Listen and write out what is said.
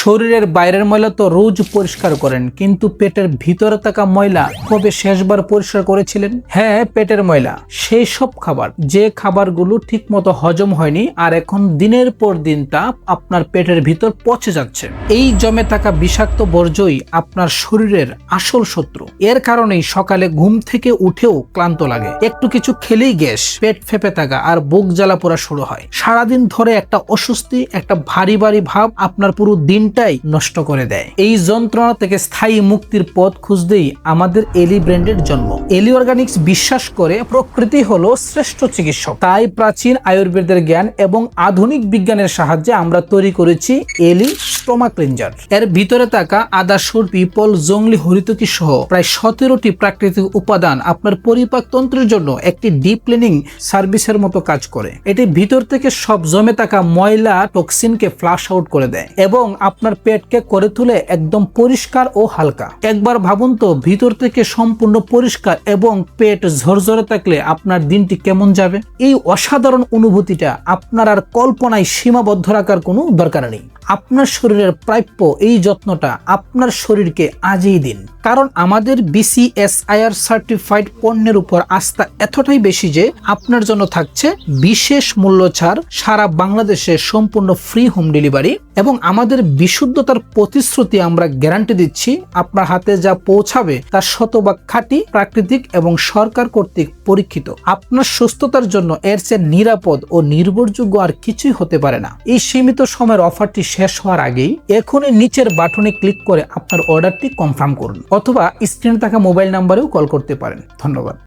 শরীরের বাইরের ময়লা তো রোজ পরিষ্কার করেন, কিন্তু পেটের ভিতরে থাকা ময়লা কবে শেষবার পরিষ্কার করেছিলেন? হ্যাঁ পেটের ময়লা। সেই সব খাবার, যে খাবারগুলো ঠিক মতো হজম হয়নি আর এখন দিনের পর দিন তা আপনার পেটের ভিতর পচে যাচ্ছে। এই জমে থাকা বিষাক্ত বর্জ্যই আপনার শরীরের আসল শত্রু। এর কারণেই সকালে ঘুম থেকে উঠেও ক্লান্ত লাগে। একটু কিছু খেলেই গ্যাস, পেট ফেপে থাকা আর বুক জ্বালা পোড়া শুরু হয়। সারাদিন ধরে একটা অস্বস্তি, একটা ভারী ভারী ভাব আপনার পুরো দিনটাই নষ্ট করে দেয়। এই যন্ত্রণা থেকে স্থায়ী মুক্তির পথ খুঁজতেই আমাদের এলি ব্র্যান্ডের জন্ম। এলি অর্গানিক্স বিশ্বাস করে প্রকৃতি হলো শ্রেষ্ঠ চিকিৎসক। তাই প্রাচীন আয়ুর্বেদের জ্ঞান এবং আধুনিক বিজ্ঞানের সাহায্যে আমরা তৈরি করেছি এলি স্টোমা ক্লিনজার। এর ভিতরে থাকা আদা সুর পিপল জংলি, হরিতকি সহ প্রায় সতেরোটি প্রাকৃতিক উপাদান আপনার পরিপাক তন্ত্রের জন্য একটি ডিপ ক্লিনিং সার্ভিসের মতো কাজ করে। এটি ভিতর থেকে সব জমে থাকা ময়লা, টক্সিনকে ফ্লাশ আউট করে দেয় এবং আপনার পেটকে করে তুলে একদম পরিষ্কার ও হালকা। একবার ভাবুন তো, ভিতর থেকে সম্পূর্ণ পরিষ্কার এবং পেট ঝরঝরে থাকলে আপনার দিনটি কেমন যাবে? এই অসাধারণ অনুভূতিটা আপনার আর কল্পনায় সীমাবদ্ধ রাখার কোনো দরকার নেই। আপনার শরীরের প্রাপ্য এই যত্নটা আপনার শরীরকে আজই দিন। কারণ আমাদের বিসিএসআইআর সার্টিফাইড পণ্যের উপর আস্থা এতটাই বেশি যে আপনার জন্য থাকছে বিশেষ মূল্য ছাড় সারা বাংলাদেশে সম্পূর্ণ ফ্রি হোম ডেলিভারি এবং আমাদের বিশুদ্ধতার প্রতিশ্রুতি আমরা গ্যারান্টি দিচ্ছি, আপনার হাতে যা পৌঁছাবে তা শতভাগ খাঁটি, প্রাকৃতিক এবং সরকার কর্তৃক পরীক্ষিত। আপনার সুস্থতার জন্য এর চেয়ে নিরাপদ ও নির্ভরযোগ্য আর কিছুই হতে পারে না। এই সীমিত সময়ের অফারটি শেষ হওয়ার আগেই এখনই নিচের বাটনে ক্লিক করে আপনার অর্ডারটি কনফার্ম করুন অথবা স্ক্রিনে থাকা মোবাইল নাম্বারেও কল করতে পারেন। ধন্যবাদ।